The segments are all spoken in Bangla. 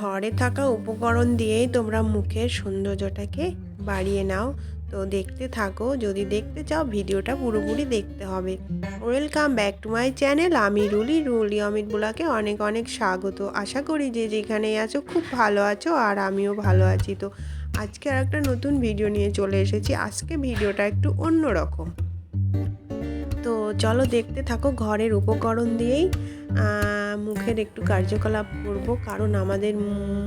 ঘরে থাকা উপকরণ দিয়েই তোমরা মুখের সৌন্দর্যটাকে বাড়িয়ে নাও। তো দেখতে থাকো, যদি দেখতে চাও, ভিডিওটা পুরোপুরি দেখতে হবে। Welcome back to my channel আমি রুলি রুলি অমিত বুলাকে অনেক অনেক স্বাগত। আশা করি যে যেখানেই আছো, খুব ভালো আছো আর আমিও ভালো আছি। তো আজকে আর একটা নতুন ভিডিও নিয়ে চলে এসেছি। আজকে ভিডিওটা একটু অন্য রকম তো চলো দেখতে থাকো, ঘরের উপকরণ দিয়েই মুখের একটু কার্যকলাপ করব। কারণ আমাদের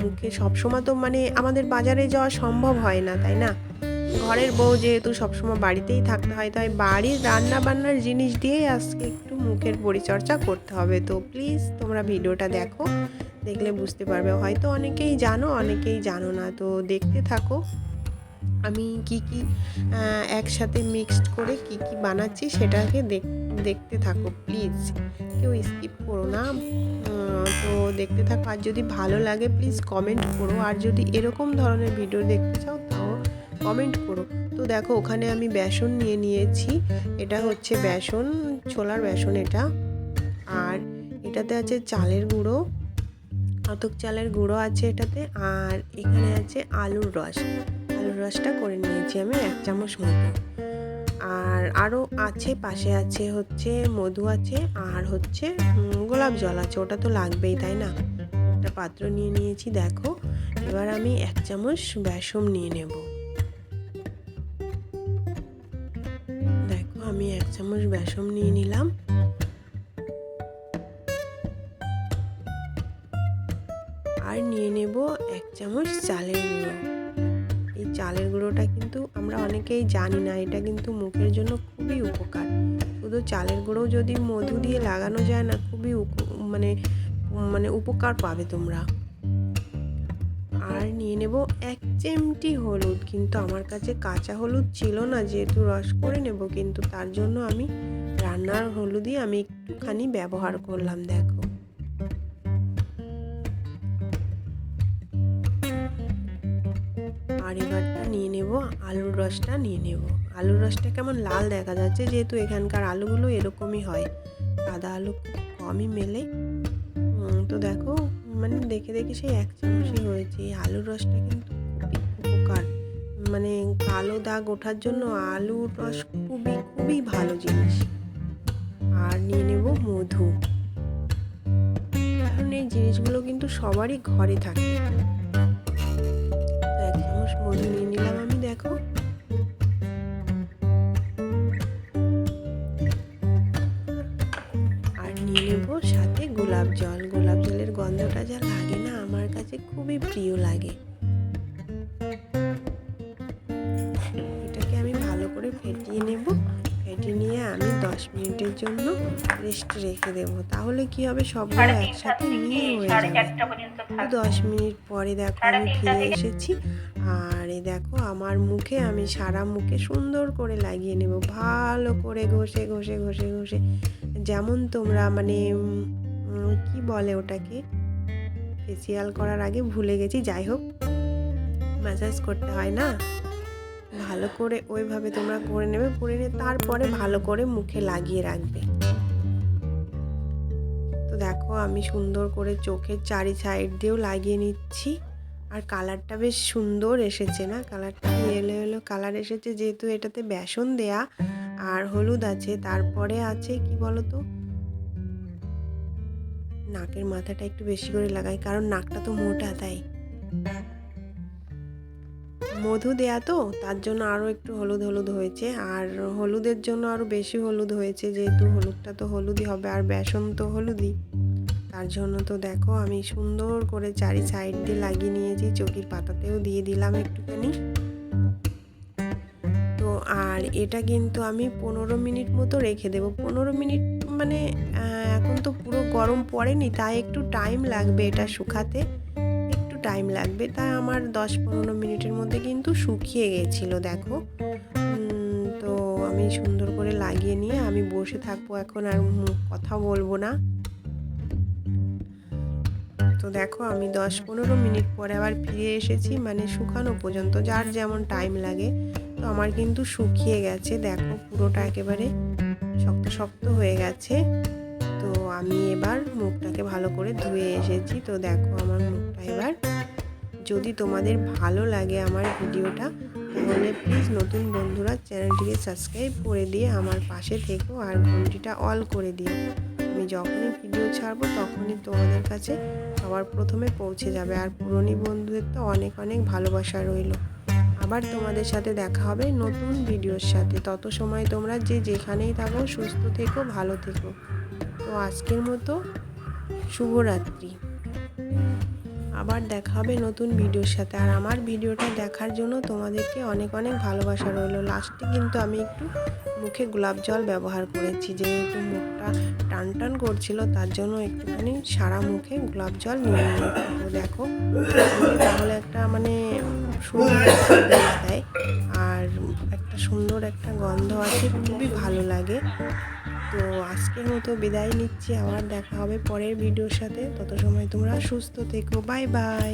মুখে সবসময় তো মানে আমাদের বাজারে যাওয়া সম্ভব হয় না, তাই না? ঘরের বউ যেহেতু সবসময় বাড়িতেই থাকতে হয়, তাই বাড়ির রান্না বান্নার জিনিস দিয়েই আজকে একটু মুখের পরিচর্যা করতে হবে। তো প্লিজ তোমরা ভিডিওটা দেখো, দেখলে বুঝতে পারবে। হয়তো অনেকেই জানো অনেকেই জানো না। তো দেখতে থাকো। আমি কি কি একসাথে মিক্সড করে কি কি বানাচ্ছি সেটাকে দেখ- দেখতে থাকো প্লিজ কেউ স্কিপ করো না। তো দেখতে থাকো। আর যদি ভালো লাগে প্লিজ কমেন্ট করো। আর যদি এরকম ধরনের ভিডিও দেখতে চাও, তাও কমেন্ট করো। তো দেখো, ওখানে আমি বেসন নিয়ে নিয়েছি। এটা হচ্ছে বেসন, ছোলার বেসন এটা। আর এটাতে আছে চালের গুঁড়ো, আতক চালের গুঁড়ো আছে এটাতে। আর এখানে আছে আলুর রস। রসটা করে নিয়েছি আমি এক চামচ মতো। আর আরও আছে, পাশে আছে হচ্ছে মধু আছে, আর হচ্ছে গোলাপ জল আছে, ওটা তো লাগবেই, তাই না? একটা পাত্র নিয়ে নিয়েছি, দেখো। এবার আমি এক চামচ বেসম নিয়ে নেব। দেখো, আমি এক চামচ বেসম নিয়ে নিলাম। আর নিয়ে নেব এক চামচ চালের গুঁড়ো। চালের গুঁড়োটা কিন্তু আমরা অনেকেই জানি না, এটা কিন্তু মুখের জন্য খুবই উপকার। শুধু চালের গুঁড়ো যদি মধু দিয়ে লাগানো যায় না, খুবই মানে মানে উপকার পাবে তোমরা। আর নিয়ে নেব এক চিমটি হলুদ, কিন্তু আমার কাছে কাঁচা হলুদ ছিল না, যেহেতু রস করে নেব, কিন্তু তার জন্য আমি রান্নার হলুদই আমি একটুখানি ব্যবহার করলাম, দেখো। আর এবারটা নিয়ে নেব, আলুর রসটা নিয়ে নেব। আলুর রসটা কেমন লাল দেখা যাচ্ছে, যেহেতু এখানকার আলুগুলো এরকমই হয়। সাদা আলু কমই মেলে। তো দেখো মানে দেখে দেখে সেই এক চামচই হয়েছে। এই আলুর রসটা কিন্তু উপকার। মানে কালো দাগ ওঠার জন্য আলুর রস খুবই খুবই ভালো জিনিস। আর নিয়ে নেব মধু। কারণ এই জিনিসগুলো কিন্তু সবারই ঘরে থাকে। চামচ মধু নিয়ে নিলাম আমি দেখো। আর নিয়ে নেব সাথে গোলাপ জল। গোলাপ জলের গন্ধটা যা লাগে না আমার কাছে খুবই প্রিয় লাগে। এটাকে আমি ভালো করে ফেটিয়ে নেব। ফেটিয়ে নিয়ে আমি দশ মিনিটের জন্য রেস্ট রেখে দেবো। তাহলে কি হবে? সবগুলো একসাথে মিলিয়ে হয়ে যাবে। দশ মিনিট পরে দেখো আমি ফিরে এসেছি। আর এই দেখো আমার মুখে আমি সারা মুখে সুন্দর করে লাগিয়ে নেব। ভালো করে ঘষে ঘষে ঘষে ঘষে। যেমন তোমরা মানে কি বলে ওটাকে? ফেসিয়াল করার আগে ভুলে গেছি যাই হোক। ম্যাসাজ করতে হয় না? ভালো করে ওইভাবে তোমরা করে নেবে করে নিয়ে তারপরে ভালো করে মুখে লাগিয়ে রাখবে। দেখো আমি সুন্দর করে চোখের চারি সাইড দিয়েও লাগিয়ে নিচ্ছি। আর কালারটা বেশ সুন্দর এসেছে না? কালারটা এলো এলো? কালার এসেছে যেহেতু এটাতে বেসন দেয়া আর হলুদ আছে। তারপরে আছে কি বলতো? নাকের মাথাটা একটু বেশি করে লাগাই, কারণ নাকটা তো মোটা তাই। মধু দেয়া তো, তার জন্য আরও একটু হলুদ হলুদ হয়েছে। আর হলুদের জন্য আরও বেশি হলুদ হয়েছে, যেহেতু হলুদটা তো হলুদই হবে, আর বেসন তো হলুদই। তার জন্য তো দেখো আমি সুন্দর করে চারি সাইড দিয়ে লাগিয়ে নিয়েছি, চকির পাতাতেও দিয়ে দিলাম একটুখানি। তো আর এটা কিন্তু আমি পনেরো মিনিট মতো রেখে দেবো। পনেরো মিনিট মানে এখন তো পুরো গরম পড়েনি, তাই একটু টাইম লাগবে এটা শুকাতে। একটু টাইম লাগবে, তাই আমার দশ পনেরো মিনিটের মধ্যে কিন্তু শুকিয়ে গেছিল, দেখো। তো আমি সুন্দর করে লাগিয়ে নিয়ে আমি বসে থাকব এখন আর কথা বলব না। তো দেখো, আমি দশ পনেরো মিনিট পরে আবার ফিরে এসেছি মানে শুকানো পর্যন্ত, যার যেমন টাইম লাগে। তো আমার কিন্তু শুকিয়ে গেছে, দেখো পুরোটা একেবারে শক্ত শক্ত হয়ে গেছে। তো আমি এবার মুখটাকে ভালো করে ধুয়ে এসেছি। তো দেখো আমার মুখটা এবার, যদি তোমাদের ভালো লাগে আমার ভিডিওটা, তাহলে প্লিজ নতুন বন্ধুরা চ্যানেলটিকে সাবস্ক্রাইব করে দিয়ে আমার পাশে থেকো আর ঘন্টিটা অল করে দিও। আমি যখনই ভিডিও ছাড়বো, তখনই তোমাদের কাছে সবার প্রথমে পৌঁছে যাবে। আর পুরনি বন্ধুদের তো অনেক অনেক ভালোবাসা রইল। আবার তোমাদের সাথে দেখা হবে নতুন ভিডিওর সাথে। তত সময় তোমরা যে যেখানেই থাকো, সুস্থ থেকো, ভালো থেকো। তো আজকের মতো শুভরাত্রি। আবার দেখা হবে নতুন ভিডিওর সাথে। আর আমার ভিডিওটা দেখার জন্য তোমাদেরকে অনেক অনেক ভালোবাসা রইল। লাস্টে কিন্তু আমি একটু মুখে গোলাপ জল ব্যবহার করেছি। যেহেতু মুখটা টান টান করছিল, তার জন্য একটুখানি সারা মুখে গোলাপ জল নিয়ে দেখো, তাহলে একটা মানে সুন্দর দেয়। আর একটা সুন্দর একটা গন্ধ আছে খুবই ভালো লাগে। তো আজকের মতো বিদায় নিচ্ছি। আবার দেখা হবে পরের ভিডিওর সাথে। তত সময় তোমরা সুস্থ থেকো। Bye bye.